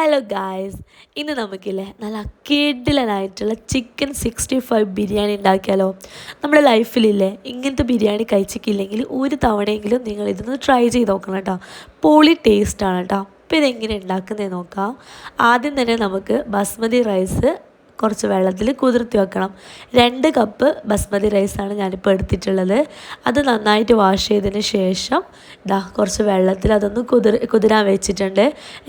Hello guys ഇന്ന് നമുക്കില്ലേ നല്ല കിഡിലനായിട്ടുള്ള ചിക്കൻ സിക്സ്റ്റി ഫൈവ് ബിരിയാണി ഉണ്ടാക്കിയാലോ? നമ്മുടെ ലൈഫിലില്ലേ ഇങ്ങനത്തെ ബിരിയാണി കഴിച്ചിട്ടില്ലെങ്കിൽ ഒരു തവണയെങ്കിലും നിങ്ങൾ ഇതൊന്ന് ട്രൈ ചെയ്ത് നോക്കണം കേട്ടോ. പൊളി ടേസ്റ്റാണ് കേട്ടോ. അപ്പോൾ ഇതെങ്ങനെ ഉണ്ടാക്കുന്നത് നോക്കാം. ആദ്യം തന്നെ നമുക്ക് ബസ്മതി റൈസ് കുറച്ച് വെള്ളത്തിൽ കുതിർത്തി വെക്കണം. രണ്ട് കപ്പ് ബസ്മതി റൈസാണ് ഞാനിപ്പോൾ എടുത്തിട്ടുള്ളത്. അത് നന്നായിട്ട് വാഷ് ചെയ്തതിന് ശേഷം ഇതാ കുറച്ച് വെള്ളത്തിൽ അതൊന്ന് കുതിർ കുതിരാൻ വെച്ചിട്ടുണ്ട്.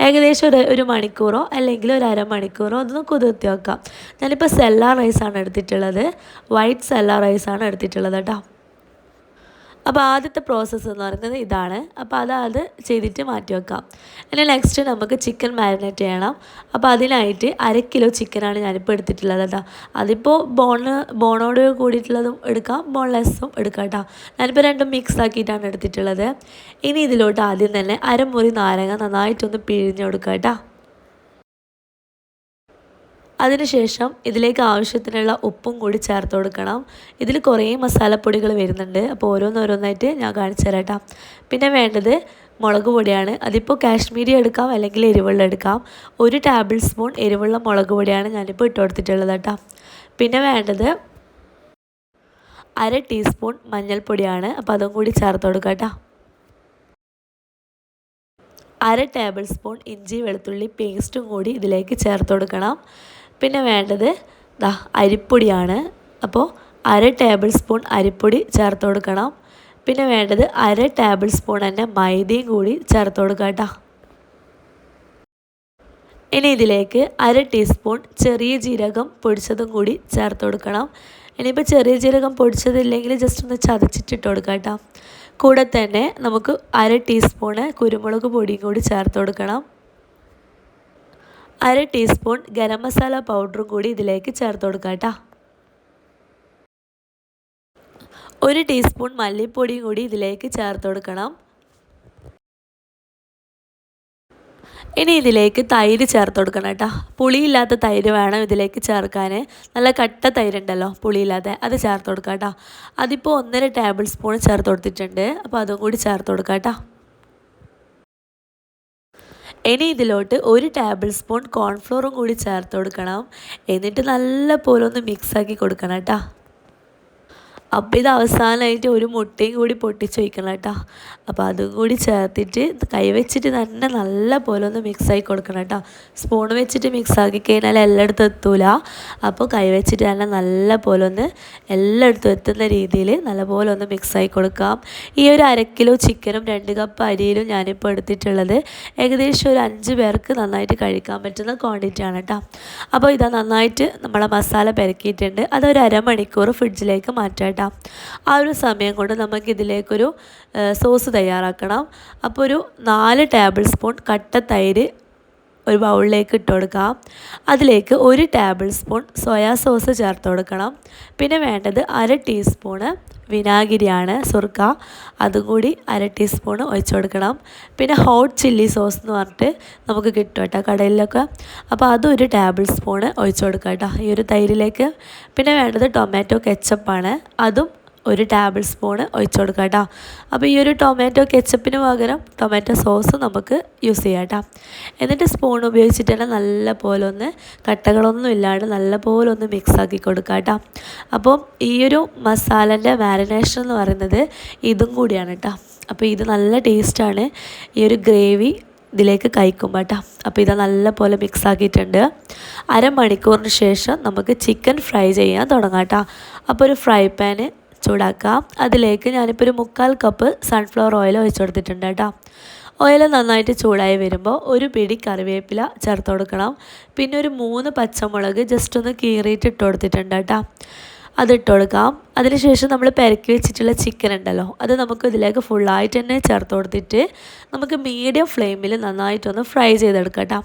ഏകദേശം ഒരു ഒരു മണിക്കൂറോ അല്ലെങ്കിൽ ഒരു അരമണിക്കൂറോ അതൊന്ന് കുതിർത്തി വെക്കാം. ഞാനിപ്പോൾ സെല്ലാ റൈസാണ് എടുത്തിട്ടുള്ളത്. വൈറ്റ് സെല്ലാ റൈസാണ് എടുത്തിട്ടുള്ളത് കേട്ടോ. അപ്പോൾ ആദ്യത്തെ പ്രോസസ്സ് എന്ന് പറയുന്നത് ഇതാണ്. അപ്പോൾ അത് അത് ചെയ്തിട്ട് മാറ്റി വെക്കാം. ഇനി നെക്സ്റ്റ് നമുക്ക് ചിക്കൻ മാരിനേറ്റ് ചെയ്യണം. അപ്പോൾ അതിനായിട്ട് അര കിലോ ചിക്കനാണ് ഞാനിപ്പോൾ എടുത്തിട്ടുള്ളത് കേട്ടോ അതിപ്പോൾ ബോണ് ബോണോട് കൂടിയിട്ടുള്ളതും എടുക്കാം. ബോൺലെസ്സും എടുക്കാം കേട്ടോ ഞാനിപ്പോൾ രണ്ടും മിക്സ് ആക്കിയിട്ടാണ് എടുത്തിട്ടുള്ളത്. ഇനി ഇതിലോട്ട് ആദ്യം തന്നെ അരമുറി നാരങ്ങ നന്നായിട്ടൊന്ന് പിഴിഞ്ഞ് കൊടുക്കാം കേട്ടോ അതിനുശേഷം ഇതിലേക്ക് ആവശ്യത്തിനുള്ള ഉപ്പും കൂടി ചേർത്ത് കൊടുക്കണം. ഇതിൽ കുറേ മസാലപ്പൊടികൾ വരുന്നുണ്ട്. അപ്പോൾ ഓരോന്നോരോന്നായിട്ട് ഞാൻ കാണിച്ചു തരാം പിന്നെ വേണ്ടത് മുളക് പൊടിയാണ്. അതിപ്പോൾ കാശ്മീരി എടുക്കാം അല്ലെങ്കിൽ എരിവെള്ളം എടുക്കാം. ഒരു ടേബിൾ സ്പൂൺ എരിവുള്ള മുളക് പൊടിയാണ് ഞാനിപ്പോൾ ഇട്ട് കൊടുത്തിട്ടുള്ളത് കേട്ടോ. പിന്നെ വേണ്ടത് അര ടീസ്പൂൺ മഞ്ഞൾപ്പൊടിയാണ്. അപ്പോൾ അതും കൂടി ചേർത്ത് കൊടുക്കാം കേട്ടോ. അര ടേബിൾ സ്പൂൺ ഇഞ്ചി വെളുത്തുള്ളി പേസ്റ്റും കൂടി ഇതിലേക്ക് ചേർത്ത് കൊടുക്കണം. പിന്നെ വേണ്ടത് ദാ അരിപ്പൊടിയാണ്. അപ്പോൾ അര ടേബിൾ സ്പൂൺ അരിപ്പൊടി ചേർത്ത് കൊടുക്കണം. പിന്നെ വേണ്ടത് അര ടേബിൾ സ്പൂൺ തന്നെ മൈദയും കൂടി ചേർത്ത് കൊടുക്കുക കേട്ടോ. ഇനി ഇതിലേക്ക് അര ടീസ്പൂൺ ചെറിയ ജീരകം പൊടിച്ചതും കൂടി ചേർത്ത് കൊടുക്കണം. ഇനിയിപ്പോൾ ചെറിയ ജീരകം പൊടിച്ചതില്ലെങ്കിൽ ജസ്റ്റ് ഒന്ന് ചതച്ചിട്ടിട്ട് കൊടുക്കാം കേട്ടോ. കൂടെ തന്നെ നമുക്ക് അര ടീസ്പൂണ് കുരുമുളക് പൊടിയും കൂടി ചേർത്ത് കൊടുക്കണം. അര ടീസ്പൂൺ ഗരം മസാല പൗഡറും കൂടി ഇതിലേക്ക് ചേർത്ത് കൊടുക്കാം ഒരു ടീസ്പൂൺ മല്ലിപ്പൊടിയും കൂടി ഇതിലേക്ക് ചേർത്ത് കൊടുക്കണം. ഇനി ഇതിലേക്ക് തൈര് ചേർത്ത് കൊടുക്കണം കേട്ടോ പുളിയില്ലാത്ത തൈര് വേണം ഇതിലേക്ക് ചേർക്കാൻ നല്ല കട്ട തൈരുണ്ടല്ലോ പുളിയില്ലാതെ അത് ചേർത്ത് കൊടുക്കാം കേട്ടോ അതിപ്പോൾ ഒന്നര ടേബിൾ സ്പൂൺ ചേർത്ത് കൊടുത്തിട്ടുണ്ട്. അപ്പോൾ അതും കൂടി ചേർത്ത് കൊടുക്കാം കേട്ടോ ഇനി ഇതിലോട്ട് ഒരു ടേബിൾ സ്പൂൺ കോൺഫ്ലോറും കൂടി ചേർത്ത് കൊടുക്കണം. എന്നിട്ട് നല്ല പോലെ ഒന്ന് മിക്സാക്കി കൊടുക്കണം കേട്ടോ. അപ്പോൾ ഇത് അവസാനമായിട്ട് ഒരു മുട്ടയും കൂടി പൊട്ടിച്ച് വയ്ക്കണം കേട്ടോ. അപ്പോൾ അതും കൂടി ചേർത്തിട്ട് കൈവച്ചിട്ട് തന്നെ നല്ല പോലെ ഒന്ന് മിക്സാക്കി കൊടുക്കണം കേട്ടോ. സ്പൂൺ വെച്ചിട്ട് മിക്സ് ആക്കി കഴിഞ്ഞാൽ എല്ലായിടത്തും എത്തൂല. അപ്പോൾ കൈവച്ചിട്ട് തന്നെ നല്ല പോലെ ഒന്ന് എല്ലായിടത്തും എത്തുന്ന രീതിയിൽ നല്ലപോലെ ഒന്ന് മിക്സാക്കി കൊടുക്കാം. ഈ ഒരു അര കിലോ ചിക്കനും രണ്ട് കപ്പ് അരിയിലും ഞാനിപ്പോൾ എടുത്തിട്ടുള്ളത് ഏകദേശം ഒരു അഞ്ച് പേർക്ക് നന്നായിട്ട് കഴിക്കാൻ പറ്റുന്ന ക്വാണ്ടിറ്റി ആണ് കേട്ടോ. അപ്പോൾ ഇതാ നന്നായിട്ട് നമ്മളെ മസാല പെരക്കിയിട്ടുണ്ട്. അതൊരു അരമണിക്കൂർ ഫ്രിഡ്ജിലേക്ക് മാറ്റാം കേട്ടോ ആ ഒരു സമയം കൊണ്ട് നമുക്കിതിലേക്കൊരു സോസ് തയ്യാറാക്കണം. അപ്പോൾ ഒരു നാല് ടേബിൾ സ്പൂൺ കട്ട തൈര് ഒരു ബൗളിലേക്ക് ഇട്ട് കൊടുക്കുക അതിലേക്ക് ഒരു ടേബിൾ സ്പൂൺ സോയാ സോസ് ചേർത്ത് കൊടുക്കണം. പിന്നെ വേണ്ടത് അര ടീസ്പൂണ് വിനാഗിരിയാണ് സുർക്ക. അതും കൂടി അര ടീസ്പൂൺ ഒഴിച്ച് കൊടുക്കണം. പിന്നെ ഹോട്ട് ചില്ലി സോസ് എന്ന് പറഞ്ഞിട്ട് നമുക്ക് കിട്ടും കേട്ടോ കടയിലൊക്കെ. അപ്പോൾ അതും ഒരു ടേബിൾ സ്പൂണ് ഒഴിച്ച് കൊടുക്കാം കേട്ടോ ഈ ഒരു തൈരിലേക്ക്. പിന്നെ വേണ്ടത് ടൊമാറ്റോ കെച്ചപ്പാണ് അതും ഒരു ടേബിൾ സ്പൂണ് ഒഴിച്ചു കൊടുക്കാം കേട്ടോ അപ്പോൾ ഈ ഒരു ടൊമാറ്റോ കെച്ചപ്പിന് പകരം ടൊമാറ്റോ സോസ് നമുക്ക് യൂസ് ചെയ്യാം കേട്ടോ എന്നിട്ട് സ്പൂൺ ഉപയോഗിച്ചിട്ട് നല്ല പോലെ ഒന്ന് കട്ടകളൊന്നും ഇല്ലാണ്ട് നല്ല പോലെ ഒന്ന് മിക്സ് ആക്കി കൊടുക്കാം കേട്ടോ അപ്പോൾ ഈ ഒരു മസാലന്റെ മാരിനേഷൻ എന്ന് പറയുന്നത് ഇതും കൂടിയാണ് കേട്ടോ അപ്പോൾ ഇത് നല്ല ടേസ്റ്റാണ് ഈ ഒരു ഗ്രേവി ഇതിലേക്ക് കഴിക്കുമ്പോൾ കേട്ടോ അപ്പോൾ ഇത് നല്ല പോലെ മിക്സ് ആക്കിയിട്ടുണ്ട്. അരമണിക്കൂറിന് ശേഷം നമുക്ക് ചിക്കൻ ഫ്രൈ ചെയ്യാൻ തുടങ്ങാം കേട്ടോ അപ്പോൾ ഒരു ഫ്രൈ പാന് ചൂടാക്കാം. അതിലേക്ക് ഞാനിപ്പോൾ ഒരു മുക്കാൽ കപ്പ് സൺഫ്ലവർ ഓയിൽ ഒഴിച്ചു കൊടുത്തിട്ടുണ്ട് കേട്ടോ. ഓയിൽ നന്നായിട്ട് ചൂടായി വരുമ്പോൾ ഒരു പിടി കറിവേപ്പില ചേർത്ത് കൊടുക്കണം. പിന്നെ ഒരു മൂന്ന് പച്ചമുളക് ജസ്റ്റ് ഒന്ന് കീറിയിട്ട് ഇട്ട് കൊടുത്തിട്ടുണ്ട് കേട്ടോ. അതിട്ട് കൊടുക്കാം അതിനുശേഷം നമ്മൾ പെരക്കി വെച്ചിട്ടുള്ള ചിക്കൻ ഉണ്ടല്ലോ അത് നമുക്ക് ഇതിലേക്ക് ഫുള്ളായിട്ട് തന്നെ ചേർത്ത് കൊടുത്തിട്ട് നമുക്ക് മീഡിയം ഫ്ലെയിമിൽ നന്നായിട്ടൊന്ന് ഫ്രൈ ചെയ്തെടുക്കാം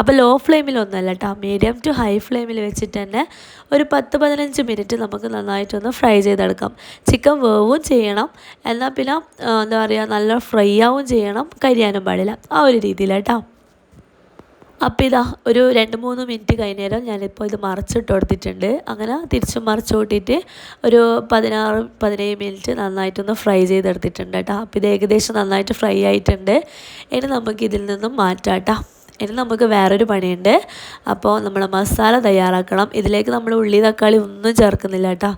അപ്പോൾ ലോ ഫ്ലെയിമിലൊന്നുമല്ല കേട്ടോ മീഡിയം ടു ഹൈ ഫ്ലെയിമിൽ വെച്ചിട്ട് തന്നെ ഒരു പത്ത് പതിനഞ്ച് മിനിറ്റ് നമുക്ക് നന്നായിട്ടൊന്ന് ഫ്രൈ ചെയ്തെടുക്കാം. ചിക്കൻ വേവും ചെയ്യണം എന്നാൽ പിന്നെ എന്താ പറയുക നല്ല ഫ്രൈ ആവും ചെയ്യണം കരിയാനും പാടില്ല. ആ ഒരു രീതിയിൽ കേട്ടോ അപ്പോൾ ഇതാ ഒരു രണ്ട് മൂന്ന് മിനിറ്റ് കഴിഞ്ഞേരം ഞാനിപ്പോൾ ഇത് മറിച്ചിട്ട് കൊടുത്തിട്ടുണ്ട്. അങ്ങനെ തിരിച്ചും മറിച്ച് കൂട്ടിയിട്ട് ഒരു പതിനാറ് പതിനേഴ് മിനിറ്റ് നന്നായിട്ടൊന്ന് ഫ്രൈ ചെയ്തെടുത്തിട്ടുണ്ട് കേട്ടോ. അപ്പോൾ ഇത് ഏകദേശം നന്നായിട്ട് ഫ്രൈ ആയിട്ടുണ്ട്. ഇനി നമുക്ക് ഇതിൽ നിന്നും മാറ്റാം കേട്ടോ. ഇനി നമുക്ക് വേറൊരു പണിയുണ്ട്. അപ്പോൾ നമ്മൾ മസാല തയ്യാറാക്കണം. ഇതിലേക്ക് നമ്മൾ ഉള്ളി തക്കാളി ഒന്നും ചേർക്കുന്നില്ല കേട്ടോ.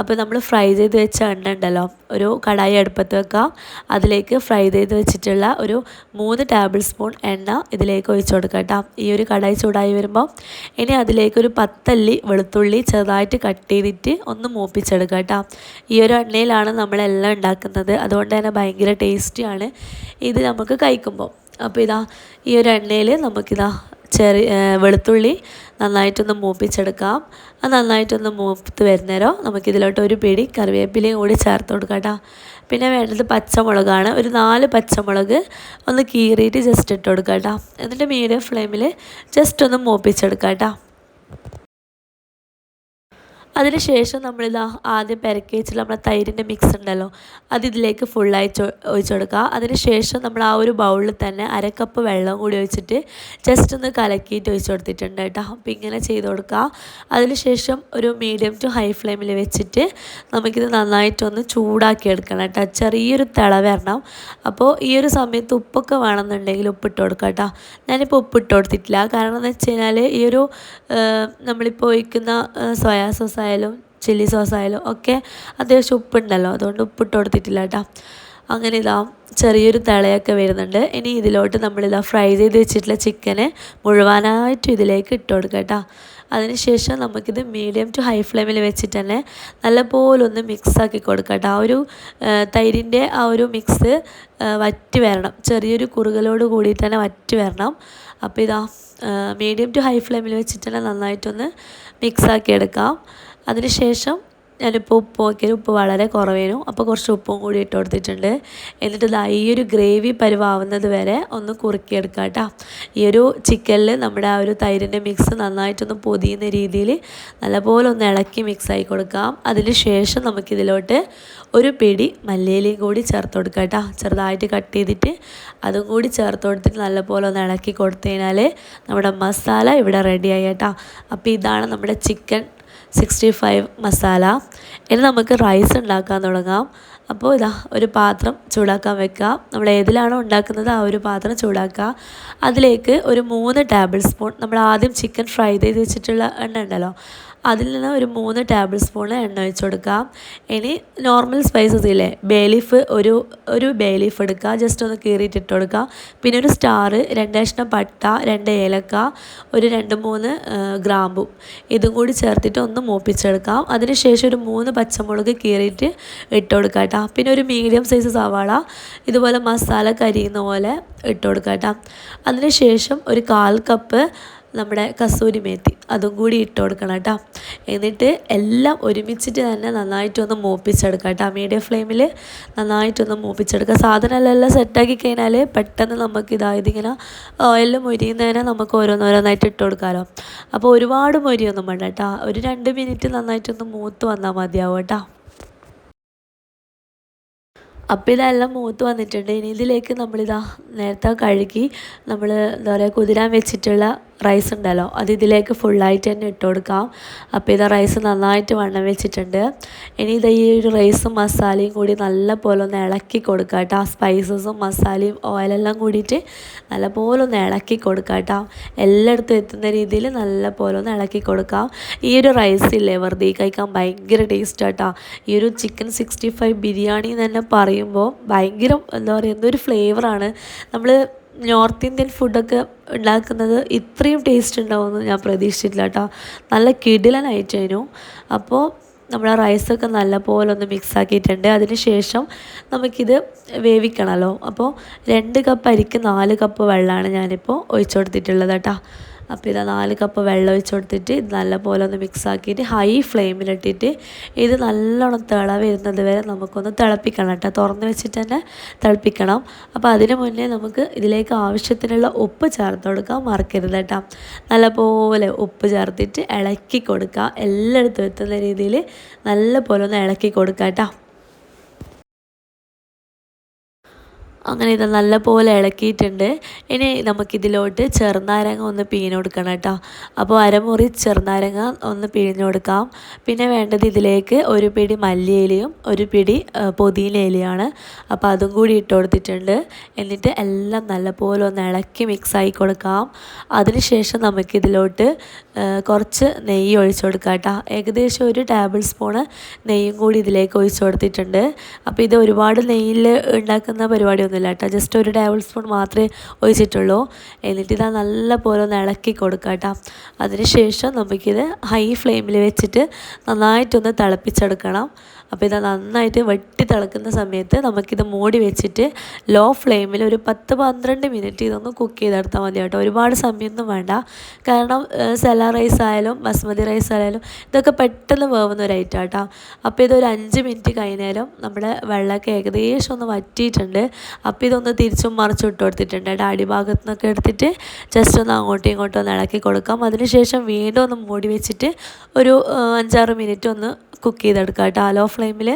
അപ്പോൾ നമ്മൾ ഫ്രൈ ചെയ്ത് വെച്ച എണ്ണ ഉണ്ടല്ലോ. ഒരു കടായി അടുപ്പത്ത് വെക്കാം. അതിലേക്ക് ഫ്രൈ ചെയ്ത് വെച്ചിട്ടുള്ള ഒരു മൂന്ന് ടേബിൾ സ്പൂൺ എണ്ണ ഇതിലേക്ക് ഒഴിച്ചു കൊടുക്കാം കേട്ടോ. ഈ ഒരു കടായി ചൂടായി വരുമ്പോൾ ഇനി അതിലേക്ക് ഒരു പത്തല്ലി വെളുത്തുള്ളി ചെറുതായിട്ട് കട്ട് ചെയ്തിട്ട് ഒന്ന് മൂപ്പിച്ചെടുക്കാം കേട്ടോ. ഈ ഒരു എണ്ണയിലാണ് നമ്മളെല്ലാം ഉണ്ടാക്കുന്നത്. അതുകൊണ്ട് തന്നെ ഭയങ്കര ടേസ്റ്റിയാണ് ഇത് നമുക്ക് കഴിക്കുമ്പോൾ അപ്പോൾ ഇതാ ഈ ഒരു എണ്ണയിൽ നമുക്കിതാ ചെറിയ വെളുത്തുള്ളി നന്നായിട്ടൊന്ന് മൂപ്പിച്ചെടുക്കാം. അത് നന്നായിട്ടൊന്ന് മൂത്ത് വരുന്നേരം നമുക്കിതിലോട്ട് ഒരു പിടി കറിവേപ്പിലയും കൂടി ചേർത്ത് കൊടുക്കാം കേട്ടോ. പിന്നെ വേണ്ടത് പച്ചമുളകാണ്. ഒരു നാല് പച്ചമുളക് ഒന്ന് കീറിയിട്ട് ജസ്റ്റ് ഇട്ട് കൊടുക്കാം കേട്ടോ. എന്നിട്ട് മീഡിയം ഫ്ലെയിമിൽ ജസ്റ്റ് ഒന്ന് മൂപ്പിച്ചെടുക്കാം കേട്ടോ. അതിന് ശേഷം നമ്മളിതാ ആദ്യം പെരക്കി വെച്ചിട്ട് നമ്മുടെ തൈരിന്റെ മിക്സ് ഉണ്ടല്ലോ അത് ഇതിലേക്ക് ഫുള്ളായി ഒഴിച്ചു കൊടുക്കുക. അതിനുശേഷം നമ്മൾ ആ ഒരു ബൗളിൽ തന്നെ അരക്കപ്പ് വെള്ളം കൂടി ഒഴിച്ചിട്ട് ജസ്റ്റ് ഒന്ന് കലക്കിയിട്ട് ഒഴിച്ചു കൊടുത്തിട്ടുണ്ട് കേട്ടോ. അപ്പോൾ ഇങ്ങനെ ചെയ്ത് കൊടുക്കുക. അതിനുശേഷം ഒരു മീഡിയം ടു ഹൈ ഫ്ലെയിമിൽ വെച്ചിട്ട് നമുക്കിത് നന്നായിട്ടൊന്ന് ചൂടാക്കി എടുക്കണം കേട്ടോ. ചെറിയൊരു തിള വരണം. അപ്പോൾ ഈ ഒരു സമയത്ത് ഉപ്പൊക്കെ വേണമെന്നുണ്ടെങ്കിൽ ഉപ്പിട്ട് കൊടുക്കാം കേട്ടോ. ഞാനിപ്പോൾ ഉപ്പിട്ട് കൊടുത്തിട്ടില്ല. കാരണം എന്ന് വെച്ച് കഴിഞ്ഞാൽ ഈ ഒരു നമ്മളിപ്പോൾ ഒഴിക്കുന്ന സോയാ സോസ് ആയാലും ചില്ലി സോസ് ആയാലും ഒക്കെ അത്യാവശ്യം ഉപ്പുണ്ടല്ലോ. അതുകൊണ്ട് ഉപ്പിട്ട് കൊടുത്തിട്ടില്ല കേട്ടോ. അങ്ങനെ ഇതാ ചെറിയൊരു തിളയൊക്കെ വരുന്നുണ്ട്. ഇനി ഇതിലോട്ട് നമ്മളിതാ ഫ്രൈ ചെയ്ത് വെച്ചിട്ടുള്ള ചിക്കനെ മുഴുവനായിട്ടും ഇതിലേക്ക് ഇട്ട് കൊടുക്കുക കേട്ടോ. അതിനുശേഷം നമുക്കിത് മീഡിയം ടു ഹൈ ഫ്ലെയിമിൽ വെച്ചിട്ട് തന്നെ നല്ലപോലെ ഒന്ന് മിക്സാക്കി കൊടുക്കുക കേട്ടോ. ആ ഒരു തൈരിന്റെ ആ ഒരു മിക്സ് വറ്റി വരണം. ചെറിയൊരു കുറുകലോട് കൂടിയിട്ട് തന്നെ വറ്റി വരണം. അപ്പോൾ ഇതാ മീഡിയം ടു ഹൈ ഫ്ലെയിമിൽ വെച്ചിട്ട് തന്നെ നന്നായിട്ടൊന്ന് മിക്സാക്കി എടുക്കാം. അതിനുശേഷം ഞാനിപ്പോൾ ഉപ്പ് നോക്കിയാൽ ഉപ്പ് വളരെ കുറവേനു. അപ്പോൾ കുറച്ച് ഉപ്പും കൂടി ഇട്ട് കൊടുത്തിട്ടുണ്ട്. എന്നിട്ട് ഇതാ ഈ ഒരു ഗ്രേവി പരുവാവുന്നത് വരെ ഒന്ന് കുറുക്കിയെടുക്കാം കേട്ടോ ഈ ഒരു ചിക്കനിൽ നമ്മുടെ ആ ഒരു തൈരിന്റെ മിക്സ് നന്നായിട്ടൊന്ന് പൊതിയുന്ന രീതിയിൽ നല്ലപോലെ ഒന്ന് ഇളക്കി മിക്സ് ആയി കൊടുക്കാം. അതിന് ശേഷം നമുക്കിതിലോട്ട് ഒരു പിടി മല്ലിയിലയും കൂടി ചേർത്ത് കൊടുക്കാം കേട്ടോ ചെറുതായിട്ട് കട്ട് ചെയ്തിട്ട് അതും കൂടി ചേർത്ത് കൊടുത്തിട്ട് നല്ലപോലെ ഒന്ന് ഇളക്കി കൊടുത്തു കഴിഞ്ഞാൽ നമ്മുടെ മസാല ഇവിടെ റെഡിയായി കേട്ടോ അപ്പോൾ ഇതാണ് നമ്മുടെ ചിക്കൻ സിക്സ്റ്റി ഫൈവ് മസാല. ഇനി നമുക്ക് റൈസ് ഉണ്ടാക്കാൻ തുടങ്ങാം. അപ്പോൾ ഇതാ ഒരു പാത്രം ചൂടാക്കാൻ വെക്കുക. നമ്മൾ ഏതിലാണോ ഉണ്ടാക്കുന്നത് ആ ഒരു പാത്രം ചൂടാക്കുക. അതിലേക്ക് ഒരു മൂന്ന് ടേബിൾ സ്പൂൺ നമ്മൾ ആദ്യം ചിക്കൻ ഫ്രൈ ചെയ്ത് വെച്ചിട്ടുള്ള എണ്ണ ഉണ്ടല്ലോ അതിൽ നിന്ന് ഒരു മൂന്ന് ടേബിൾ സ്പൂൺ എണ്ണ ഒഴിച്ച് കൊടുക്കാം ഇനി നോർമൽ സ്പൈസസ് ഇല്ലേ? ബേലീഫ് ഒരു ഒരു ബേലീഫ് എടുക്കുക. ജസ്റ്റ് ഒന്ന് കീറിയിട്ട് ഇട്ട് കൊടുക്കുക. പിന്നെ ഒരു സ്റ്റാർ രണ്ട് കഷ്ണം പട്ട രണ്ട് ഏലക്ക ഒരു രണ്ട് മൂന്ന് ഗ്രാമ്പും. ഇതും കൂടി ചേർത്തിട്ട് ഒന്ന് മൂപ്പിച്ചെടുക്കാം അതിനുശേഷം ഒരു മൂന്ന് പച്ചമുളക് കീറിയിട്ട് ഇട്ട് കൊടുക്കാം കേട്ടോ. പിന്നെ ഒരു മീഡിയം സൈസ് സവാള ഇതുപോലെ മസാല കരിയുന്ന പോലെ ഇട്ട് കൊടുക്കാം കേട്ടോ. അതിനുശേഷം ഒരു കാൽ കപ്പ് നമ്മുടെ കസൂരി മേത്തി. അതും കൂടി ഇട്ട് കൊടുക്കണം കേട്ടോ. എന്നിട്ട് എല്ലാം ഒരുമിച്ചിട്ട് തന്നെ നന്നായിട്ടൊന്ന് മൂപ്പിച്ചെടുക്കാം കേട്ടോ. മീഡിയം ഫ്ലെയിമിൽ നന്നായിട്ടൊന്ന് മൂപ്പിച്ചെടുക്കുക സാധനമെല്ലാം സെറ്റാക്കി കഴിഞ്ഞാൽ പെട്ടെന്ന് നമുക്ക് ഇതായത് ഇങ്ങനെ ഓയിലും മൊരിയുന്നതിനെ നമുക്ക് ഓരോന്നോരോന്നായിട്ട് ഇട്ട് കൊടുക്കാമല്ലോ അപ്പോൾ ഒരുപാട് മൊരിയൊന്നും വേണ്ട കേട്ടോ. ഒരു രണ്ട് മിനിറ്റ് നന്നായിട്ടൊന്ന് മൂത്ത് വന്നാൽ മതിയാവും കേട്ടോ. അപ്പോൾ ഇതെല്ലാം മൂത്ത് വന്നിട്ടുണ്ട്. ഇനി ഇതിലേക്ക് നമ്മളിതാ നേരത്തെ കഴുകി നമ്മൾ എന്താ പറയുക കുതിരാൻ വെച്ചിട്ടുള്ള റൈസ് ഉണ്ടല്ലോ. അത് ഇതിലേക്ക് ഫുള്ളായിട്ട് തന്നെ ഇട്ട് കൊടുക്കാം. അപ്പോൾ ഇത് റൈസ് നന്നായിട്ട് വണ്ണം വെച്ചിട്ടുണ്ട്. ഇനി ഇത് ഈ ഒരു റൈസും മസാലയും കൂടി നല്ല പോലെ ഒന്ന് ഇളക്കി കൊടുക്കുക കേട്ടോ. സ്പൈസസും മസാലയും ഓയിലെല്ലാം കൂടിയിട്ട് നല്ല പോലെ ഒന്ന് ഇളക്കി കൊടുക്കുക കേട്ടോ. എല്ലായിടത്തും എത്തുന്ന രീതിയിൽ നല്ല പോലെ ഒന്ന് ഇളക്കി കൊടുക്കാം. ഈ ഒരു റൈസ് ഇല്ലേ വെറുതെ കഴിക്കാൻ ഭയങ്കര ടേസ്റ്റ് കേട്ടോ. ഈ ഒരു ചിക്കൻ സിക്സ്റ്റി ഫൈവ് ബിരിയാണി എന്ന് തന്നെ പറയുമ്പോൾ ഭയങ്കര എന്താ പറയുക എന്തൊരു ഫ്ലേവറാണ് നമ്മൾ നോർത്ത് ഇന്ത്യൻ ഫുഡൊക്കെ ഉണ്ടാക്കുന്നത് ഇത്രയും ടേസ്റ്റ് ഉണ്ടാവുമെന്ന് ഞാൻ പ്രതീക്ഷിച്ചിട്ടില്ല കേട്ടോ. നല്ല കിടിലനായിട്ടായിരുന്നു അപ്പോൾ നമ്മുടെ റൈസൊക്കെ നല്ലപോലെ ഒന്ന് മിക്സ് ആക്കിയിട്ടുണ്ട്. അതിന് ശേഷം നമുക്കിത് വേവിക്കണമല്ലോ. അപ്പോൾ രണ്ട് കപ്പ് അരിക്ക് നാല് കപ്പ് വെള്ളമാണ് ഞാനിപ്പോൾ ഒഴിച്ചു കൊടുത്തിട്ടുള്ളത് കേട്ടോ. അപ്പോൾ ഇതാ നാല് കപ്പ് വെള്ളം ഒഴിച്ച് കൊടുത്തിട്ട് ഇത് നല്ലപോലെ ഒന്ന് മിക്സ് ആക്കിയിട്ട് ഹൈ ഫ്ലെയിമിലിട്ടിട്ട് ഇത് നല്ലോണം തിള വരുന്നത് വരെ നമുക്കൊന്ന് തിളപ്പിക്കണം കേട്ടോ. തുറന്ന് വെച്ചിട്ട് തന്നെ തിളപ്പിക്കണം. അപ്പോൾ അതിന് മുന്നേ നമുക്ക് ഇതിലേക്ക് ആവശ്യത്തിനുള്ള ഉപ്പ് ചേർത്ത് കൊടുക്കാൻ മറക്കരുത് കേട്ടോ. നല്ലപോലെ ഉപ്പ് ചേർത്തിട്ട് ഇളക്കി കൊടുക്കുക. എല്ലായിടത്തും എത്തുന്ന രീതിയിൽ നല്ലപോലെ ഒന്ന് ഇളക്കി കൊടുക്കുക കേട്ടോ. അങ്ങനെ ഇത് നല്ലപോലെ ഇളക്കിയിട്ടുണ്ട്. ഇനി നമുക്കിതിലോട്ട് ചെറുനാരങ്ങ ഒന്ന് പിഴിഞ്ഞ് കൊടുക്കണം കേട്ടോ. അപ്പോൾ അരമുറി ചെറുനാരങ്ങ ഒന്ന് പിഴിഞ്ഞു കൊടുക്കാം പിന്നെ വേണ്ടത് ഇതിലേക്ക് ഒരു പിടി മല്ലിയിലയും ഒരു പിടി പുതിന ഇലയാണ്. അപ്പോൾ അതും കൂടി ഇട്ട് കൊടുത്തിട്ടുണ്ട്. എന്നിട്ട് എല്ലാം നല്ലപോലെ ഒന്ന് ഇളക്കി മിക്സായി കൊടുക്കാം. അതിനുശേഷം നമുക്കിതിലോട്ട് കുറച്ച് നെയ്യ് ഒഴിച്ചു കൊടുക്കാം കേട്ടോ. ഏകദേശം ഒരു ടേബിൾ സ്പൂണ് നെയ്യും കൂടി ഇതിലേക്ക് ഒഴിച്ചു കൊടുത്തിട്ടുണ്ട്. അപ്പോൾ ഇത് ഒരുപാട് നെയ്യിൽ ഉണ്ടാക്കുന്ന പരിപാടിയൊന്നുമില്ല കേട്ടോ. ജസ്റ്റ് ഒരു ടേബിൾ സ്പൂൺ മാത്രമേ ഒഴിച്ചിട്ടുള്ളൂ. എന്നിട്ട് ഇതാ നല്ല പോലെ ഒന്ന് ഇളക്കി കൊടുക്കുക കേട്ടോ. അതിനുശേഷം നമുക്കിത് ഹൈ ഫ്ലെയിമിൽ വെച്ചിട്ട് നന്നായിട്ടൊന്ന് തിളപ്പിച്ചെടുക്കണം. അപ്പോൾ ഇത് നന്നായിട്ട് വെട്ടി തിളക്കുന്ന സമയത്ത് നമുക്കിത് മൂടി വെച്ചിട്ട് ലോ ഫ്ലെയിമിൽ ഒരു പത്ത് പന്ത്രണ്ട് മിനിറ്റ് ഇതൊന്ന് കുക്ക് ചെയ്തെടുത്താൽ മതി കേട്ടോ. ഒരുപാട് സമയമൊന്നും വേണ്ട. കാരണം സെല റൈസ് ആയാലും ബസ്മതി റൈസ് ആയാലും ഇതൊക്കെ പെട്ടെന്ന് വേവുന്ന ഒരു ഐറ്റം കേട്ടോ അപ്പോൾ ഇതൊരു അഞ്ച് മിനിറ്റ് കഴിഞ്ഞേരം നമ്മുടെ വെള്ളമൊക്കെ ഏകദേശം ഒന്ന് വറ്റിയിട്ടുണ്ട്. അപ്പോൾ ഇതൊന്ന് തിരിച്ചും മറിച്ചും ഇട്ട് കൊടുത്തിട്ടുണ്ട് കേട്ടോ. അടിഭാഗത്തു നിന്നൊക്കെ എടുത്തിട്ട് ജസ്റ്റ് ഒന്ന് അങ്ങോട്ടും ഇങ്ങോട്ടും ഒന്ന് ഇളക്കി കൊടുക്കാം. അതിനുശേഷം വീണ്ടും ഒന്ന് മൂടി വെച്ചിട്ട് ഒരു അഞ്ചാറ് മിനിറ്റ് ഒന്ന് കുക്ക് ചെയ്തെടുക്കാം കേട്ടോ. ലോ ഫ്ലെയിമിൽ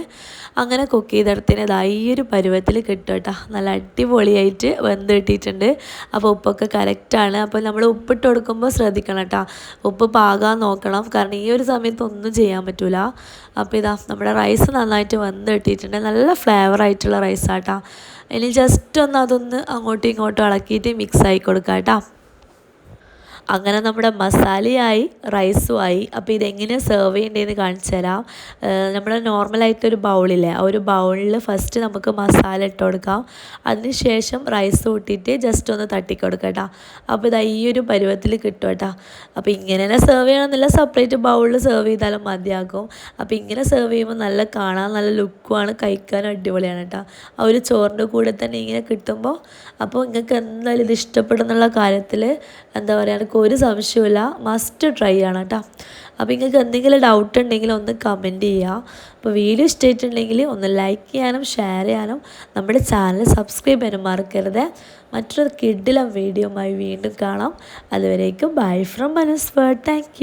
അങ്ങനെ കുക്ക് ചെയ്തെടുത്തിന് ഈ ഒരു പരുവത്തിൽ കിട്ടും കേട്ടോ നല്ല അടിപൊളിയായിട്ട് വെന്ത് കിട്ടിയിട്ടുണ്ട്. അപ്പോൾ ഉപ്പൊക്കെ കറക്റ്റാണ്. അപ്പോൾ നമ്മൾ ഉപ്പിട്ട് കൊടുക്കുമ്പോൾ ശ്രദ്ധിക്കണം കേട്ടോ ഉപ്പ് പാകാൻ നോക്കണം. കാരണം ഈ ഒരു സമയത്തൊന്നും ചെയ്യാൻ പറ്റില്ല അപ്പോൾ ഇതാ നമ്മുടെ റൈസ് നന്നായിട്ട് വെന്ത് കിട്ടിയിട്ടുണ്ട്. നല്ല ഫ്ലേവർ ആയിട്ടുള്ള റൈസാട്ടോ. ഇനി ജസ്റ്റ് ഒന്ന് അതൊന്ന് അങ്ങോട്ടും ഇങ്ങോട്ടും ഇളക്കിയിട്ട് മിക്സ് ആയി കൊടുക്കാം കേട്ടോ അങ്ങനെ നമ്മുടെ മസാലയായി റൈസുമായി. അപ്പോൾ ഇതെങ്ങനെ സെർവ് ചെയ്യേണ്ടതെന്ന് കാണിച്ചു തരാം നമ്മൾ നോർമലായിട്ടൊരു ബൗളില്ലേ ആ ഒരു ബൗളിൽ ഫസ്റ്റ് നമുക്ക് മസാല ഇട്ട് കൊടുക്കാം. അതിനുശേഷം റൈസ് കൂട്ടിയിട്ട് ജസ്റ്റ് ഒന്ന് തട്ടിക്കൊടുക്കാം കേട്ടോ. അപ്പോൾ ഇത് ഈ ഒരു പരുവത്തിൽ കിട്ടും കേട്ടോ. അപ്പോൾ ഇങ്ങനെ തന്നെ സെർവ് ചെയ്യണമെന്നില്ല സെപ്പറേറ്റ് ബൗളിൽ സെർവ് ചെയ്താലും മതിയാക്കും അപ്പോൾ ഇങ്ങനെ സെർവ് ചെയ്യുമ്പോൾ നല്ല കാണാൻ നല്ല ലുക്കുമാണ് കഴിക്കാനും അടിപൊളിയാണ് കേട്ടോ. ആ ഒരു ചോറിന്റെ കൂടെ തന്നെ ഇങ്ങനെ കിട്ടുമ്പോൾ അപ്പോൾ നിങ്ങൾക്ക് എന്തായാലും ഇത് ഇഷ്ടപ്പെടുന്നുള്ള കാര്യത്തിൽ എന്താ പറയുക നിങ്ങൾക്ക് ഒരു സംശയമില്ല മസ്റ്റ് ട്രൈ ആണ് കേട്ടോ. അപ്പോൾ നിങ്ങൾക്ക് എന്തെങ്കിലും ഡൗട്ട് ഉണ്ടെങ്കിൽ ഒന്ന് കമന്റ് ചെയ്യുക അപ്പോൾ വീഡിയോ ഇഷ്ടമായിട്ടുണ്ടെങ്കിൽ ഒന്ന് ലൈക്ക് ചെയ്യാനും ഷെയർ ചെയ്യാനും നമ്മുടെ ചാനൽ സബ്സ്ക്രൈബ് ചെയ്യാനും മറക്കരുത്. മറ്റൊരു കിഡിലും വീഡിയോയുമായി വീണ്ടും കാണാം. അതുവരേക്കും ബൈ ഫ്രം മനസ്ഫേർഡ് താങ്ക്